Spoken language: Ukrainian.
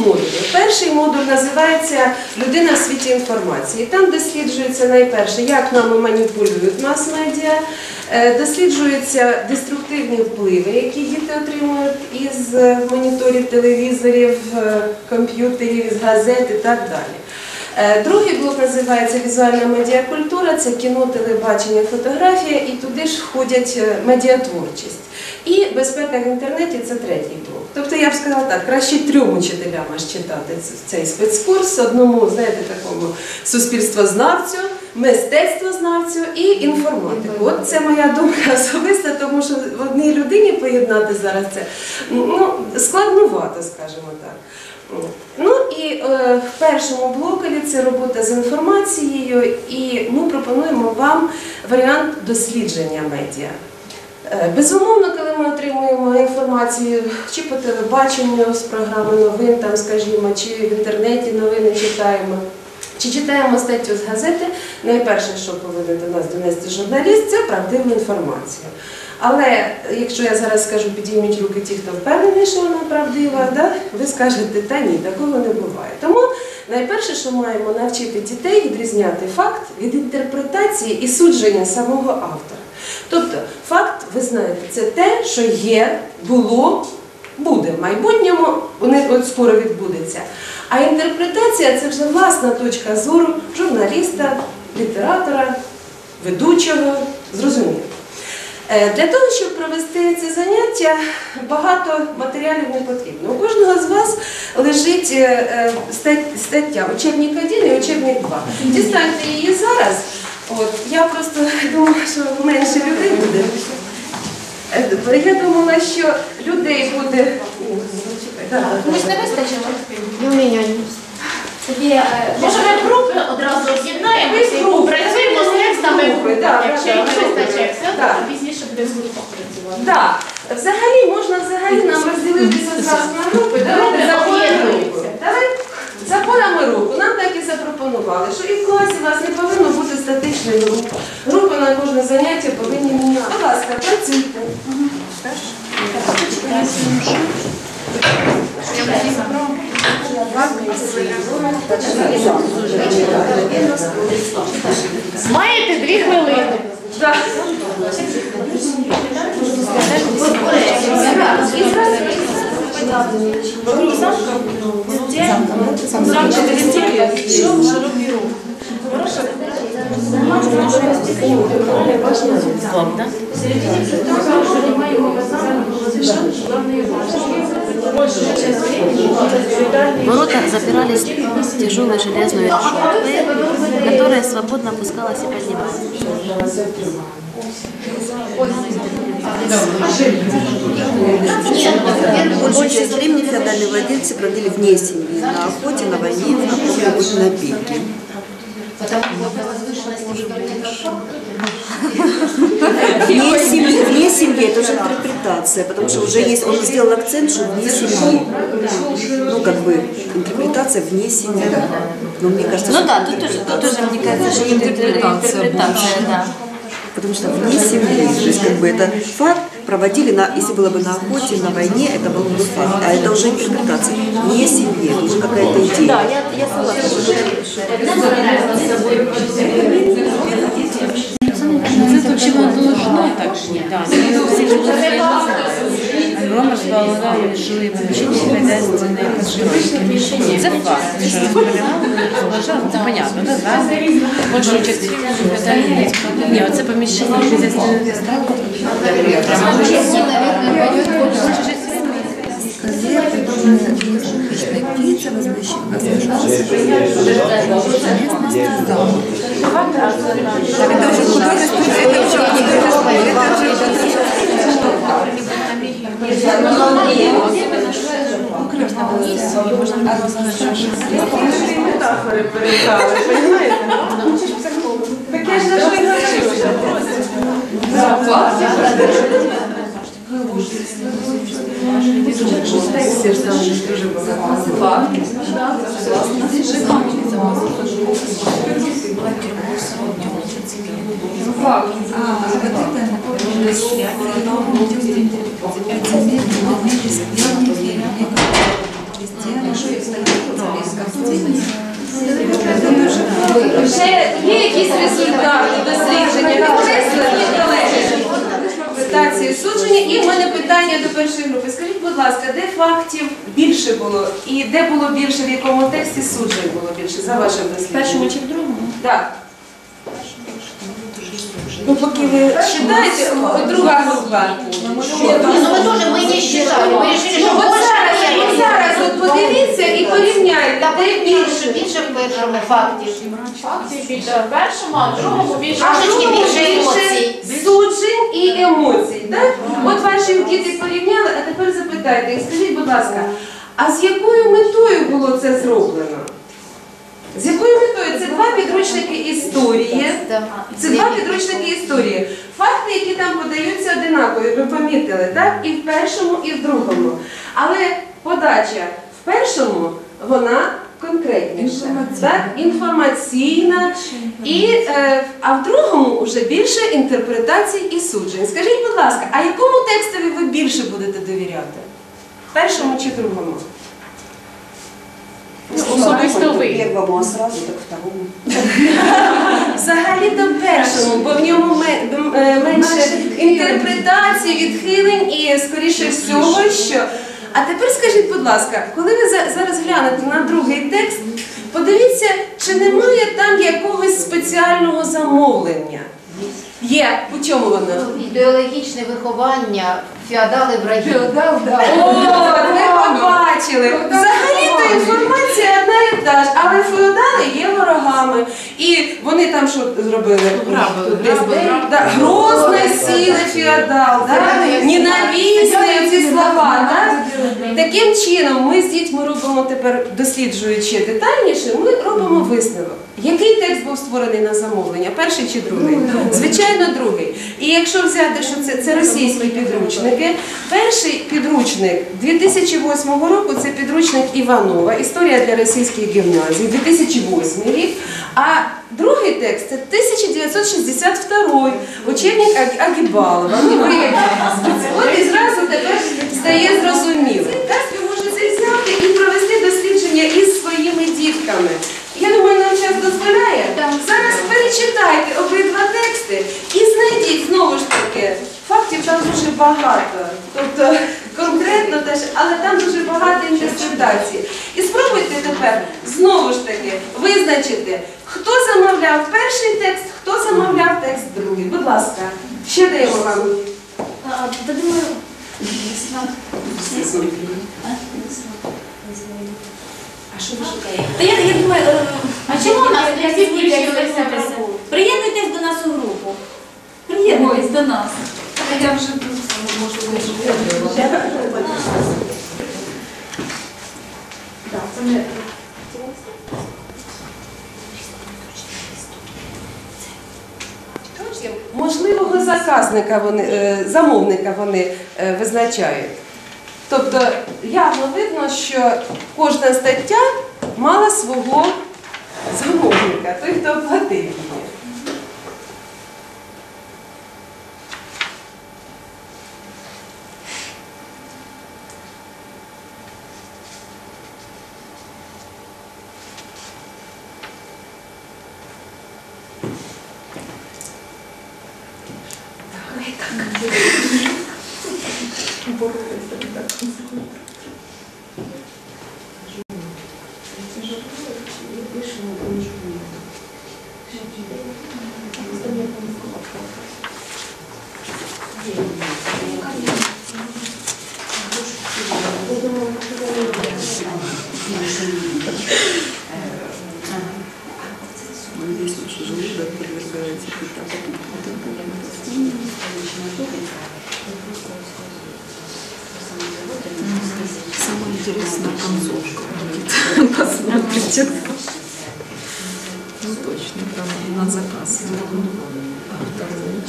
модулів. Перший модуль називається Людина в світі інформації. Там досліджується найперше, як нами маніпулюють мас-медіа, е, досліджуються деструктивні впливи, які діти отримують із моніторів, телевізорів, е, комп'ютерів, із газет і так далі. Е, Другий блок називається візуальна медіакультура, це кіно, телебачення, фотографія, і туди ж входять медіатворчість. І безпека в інтернеті це третій блок. Тобто я б сказала так, краще трьом учителям аж читати цей спецкурс, одному, знаєте, такому суспільствознавцю, мистецтвознавцю і інформатику. От це моя думка особиста, тому що в одній людині поєднати зараз це ну, складнувато, скажімо так. Ну і е, в першому блокові це робота з інформацією, і ми пропонуємо вам варіант дослідження медіа. Е, Безумовно, коли ми отримуємо інформацію чи по телебаченню з програми новин, там, скажімо, чи в інтернеті новини читаємо, чи читаємо статтю з газети, найперше, що повинен до нас донести журналіст, це правдиву інформацію. Але якщо я зараз скажу, підійміть руки ті, хто впевнений, що вона правдива, да? ви скажете, та ні, такого не буває. Тому найперше, що маємо навчити дітей відрізняти факт від інтерпретації і судження самого автора. Тобто, факт, ви знаєте, це те, що є, було, буде в майбутньому, вони от скоро відбудеться. А інтерпретація це вже власна точка зору журналіста, літератора, ведучого, зрозуміло. Е, Для того, щоб провести це заняття, багато матеріалів не потрібно. У кожного з вас лежить е, е, стаття учебник 1 і учебник 2. Дістаньте її зараз. От, я просто думала, що менше людей буде. Я думала, що людей буде. Комусь да. не вистачило? Ну, меня Тоді, е, може ми групи одразу об'єднаємося і попрацюємо з текстами Групи, якщо да, вистачає. Буде в. Так, взагалі можна взагалі нам розділитися зразу на групи. Давайте Групи за об'єднуються. Давай за подами руку. Нам так і запропонували, що і в класі у вас не повинно бути статичної групи. Групи на кожне заняття повинні міняти. Будь ласка, працюйте. Маєте дві хвилини. За. Замка листья, шел широкий рух. Хорошо? Главное. Середине притока уже не моего замка было совершенно главное важное. Ворота запирались тяжелой железной решеткой, которая свободно опускалась и поднималась. Большую часть времени феодальные владельцы проводили вне семьи, на охоте, на войне, на каком-нибудь напитке. Вне семьи, семьи это уже интерпретация, потому что уже есть, он сделал акцент, что вне семьи. Ну, как бы, интерпретация вне семьи. Но мне кажется, Ну что да, тут тоже, тут тоже, мне кажется, что интерпретация, да. Потому что вне семьи, то есть как бы это факт, проводили на, если было бы на охоте, на войне, это был бы факт, а это уже интерпретация. Вне семьи, это уже какая-то идея. Да, я, я согласна. Це взагалі должно так, да. Всі ж Рома розбавляє жили хозяйственные поживки. Це факт, понятно, да, да? Хозяйственных Ні, оце поміщення хозяйственних птица Я за що й навчилася. Всі ж там дуже багато. Ще є якісь результати дослідження підкреслені, колеги? Інтерпретації судження. І в мене питання до першої групи. Скажіть, будь ласка, де фактів більше було? І де було більше, в якому тексті суджень було більше за вашим дослідженням? чи в другому? Так. Ну, поки ви читаєте, друга група. Ну мы тоже мы не считали. Мы решили, Ну, что от больше зараз, от проверить. зараз от подивіться і порівняйте. Та де більше, більше в першому фактів. Фактів більше в першому, а в другому більше. А Трошечки другому більше емоцій. суджень і емоцій. Так? От ваші діти порівняли, а тепер запитайте, і скажіть, будь ласка, а з якою метою було це зроблено? З якою метою? Це два підручники історії. Це два підручники історії. Факти, які там подаються одинакові, ви помітили, так? І в першому, і в другому. Але подача в першому вона конкретніша, так? інформаційна, і, е, а в другому вже більше інтерпретацій і суджень. Скажіть, будь ласка, а якому текстові ви більше будете довіряти? Першому чи другому? Особисто ви. Первому, а сразу так второму. Взагалі то першому, бо в ньому е, менше інтерпретацій, відхилень і скоріше всього, що. А тепер скажіть, будь ласка, коли ви зараз глянете на другий текст, подивіться, чи немає там якогось спеціального замовлення. Є, у чому воно? Ідеологічне виховання, феодали враги. О, ви побачили. Взагалі-то інформація одна і та ж, але феодали є ворогами. І вони там що зробили? Тут десь да, Грозний сіли феодал, да? ненавісні ці слова. Да? Таким чином, ми з дітьми робимо тепер, досліджуючи детальніше, ми робимо висновок. Який текст був створений на замовлення? Перший чи другий? Звичайно, другий. І якщо взяти, що це, це російські підручники, перший підручник 2008 року це підручник Іванова, історія для російських гімназій, 2008 рік. А другий текст це 1962 учебник Аг- Агібалова. Ну, ви От і зразу тепер стає зрозуміло. Так ви можете взяти і провести дослідження із своїми дітками. Я думаю, нам час дозволяє. Зараз перечитайте обидва тексти і знайдіть знову ж таки. Фактів там дуже багато. Тобто конкретно теж, але там дуже багато інтерпретацій. І спробуйте тепер знову ж таки визначити, хто замовляв перший текст, хто замовляв текст другий. Будь ласка, ще даємо вам. Та думаю, А що ви шукаєте? Та я, я думаю, е, А чому у нас не збільшилися? збільшилися? Приєднуйтесь до нас у групу. Приєднуйтесь до нас. Я вже можу Можливого заказника вони, е, замовника вони е, визначають. Тобто явно видно, що кожна стаття мала свого замовника, той, хто оплатив її. Известно, Самое интересное концовка будет. Посмотрите. Ну точно, там на заказ. А второй.